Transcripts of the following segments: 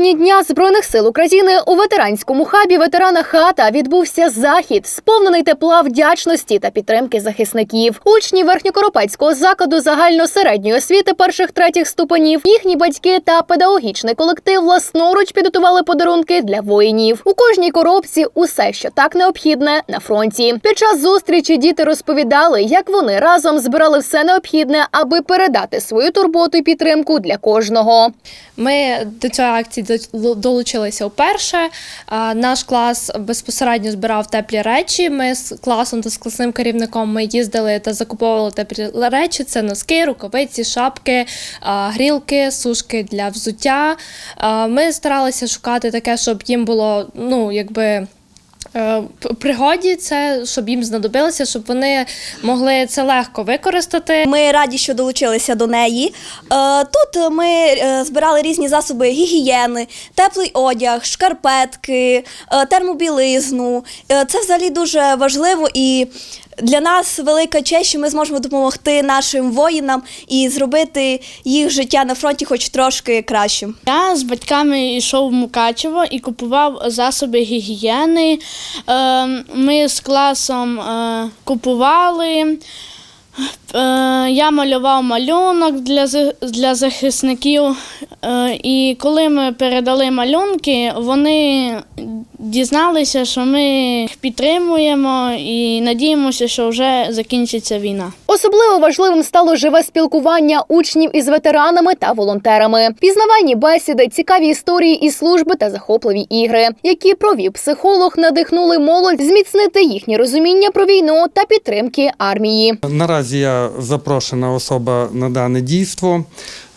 Напередодні Дня Збройних сил України у ветеранському хабі ветерана хата відбувся захід, сповнений тепла вдячності та підтримки захисників. Учні верхньокоропецького закладу загальносередньої освіти перших третіх ступенів, їхні батьки та педагогічний колектив власноруч підготували подарунки для воїнів. У кожній коробці усе, що так необхідне на фронті. Під час зустрічі діти розповідали, як вони разом збирали все необхідне, аби передати свою турботу і підтримку для кожного. Ми до цієї акції долучилися вперше. Наш клас безпосередньо збирав теплі речі. Ми з класом та з класним керівником ми їздили та закуповували теплі речі. Це носки, рукавиці, шапки, грілки, сушки для взуття. Ми старалися шукати таке, щоб їм було ну якби. Е, Пригоді це, щоб їм знадобилося, щоб вони могли це легко використати. Ми раді, що долучилися до неї. Е, Тут ми е, збирали різні засоби гігієни, теплий одяг, шкарпетки, термобілизну. Це взагалі дуже важливо і. Для нас велика честь, що ми зможемо допомогти нашим воїнам і зробити їх життя на фронті хоч трошки кращим. Я з батьками йшов в Мукачево і купував засоби гігієни. Е, Ми з класом е, купували. Е, Я малював малюнок для, для захисників. І коли ми передали малюнки, вони дізналися, що ми їх підтримуємо і надіємося, що вже закінчиться війна. Особливо важливим стало живе спілкування учнів із ветеранами та волонтерами, пізнавальні бесіди, цікаві історії із служби та захопливі ігри, які провів психолог, надихнули молодь зміцнити їхнє розуміння про війну та підтримки армії. Наразі я запрошена особа на дане дійство.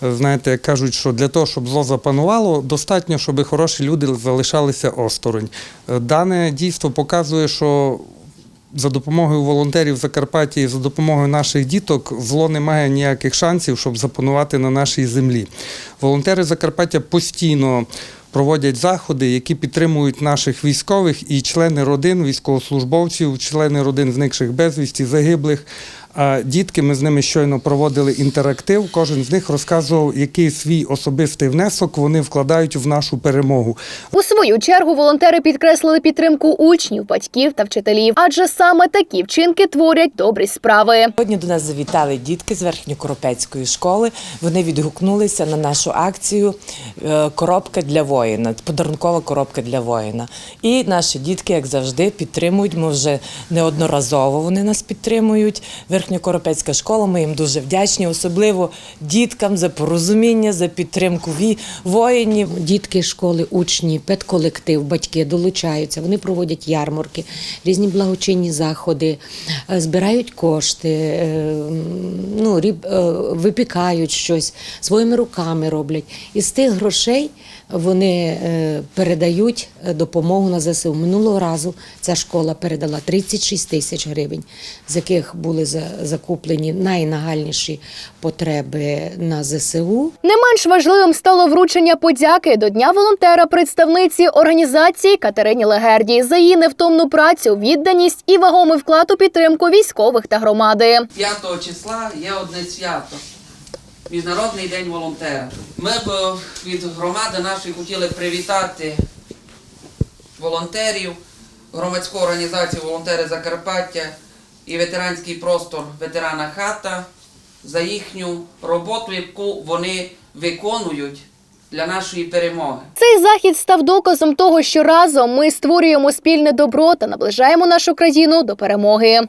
Знаєте, кажуть, що для того, щоб зло запанувало, достатньо, щоб хороші люди залишалися осторонь. Дане дійство показує, що за допомогою волонтерів Закарпаття і за допомогою наших діток зло не має ніяких шансів, щоб запанувати на нашій землі. Волонтери Закарпаття постійно проводять заходи, які підтримують наших військових і члени родин військовослужбовців, члени родин зникших безвісті, загиблих. А дітки ми з ними щойно проводили інтерактив. Кожен з них розказував, який свій особистий внесок вони вкладають в нашу перемогу. У свою чергу волонтери підкреслили підтримку учнів, батьків та вчителів, адже саме такі вчинки творять добрі справи. Сьогодні до нас завітали дітки з Верхньокоропецької школи. Вони відгукнулися на нашу акцію е, Коробка для воїна, подарункова коробка для воїна. І наші дітки, як завжди, підтримують. Ми вже неодноразово вони нас підтримують. Верхньокоропецька школа. Ми їм дуже вдячні, особливо діткам за порозуміння, за підтримку воїнів. Дітки школи, учні, педколектив, батьки долучаються. Вони проводять ярмарки, різні благочинні заходи, е, збирають кошти, е, ну, е, випікають щось, своїми руками роблять. І з тих грошей вони передають допомогу на ЗСУ. Минулого разу ця школа передала 36 тисяч гривень, з яких були закуплені найнагальніші потреби на ЗСУ. Не менш важливим стало вручення подяки до Дня волонтера представниці організації Катерині Легерді за її невтомну працю, відданість і вагомий вклад у підтримку військових та громади. 5 числа є одне свято. Міжнародний день волонтера. Ми б е, від громади нашої хотіли привітати волонтерів, громадську організацію Волонтери Закарпаття і ветеранський простор ветерана хата за їхню роботу, яку вони виконують для нашої перемоги. Цей захід став доказом того, що разом ми створюємо спільне добро та наближаємо нашу країну до перемоги.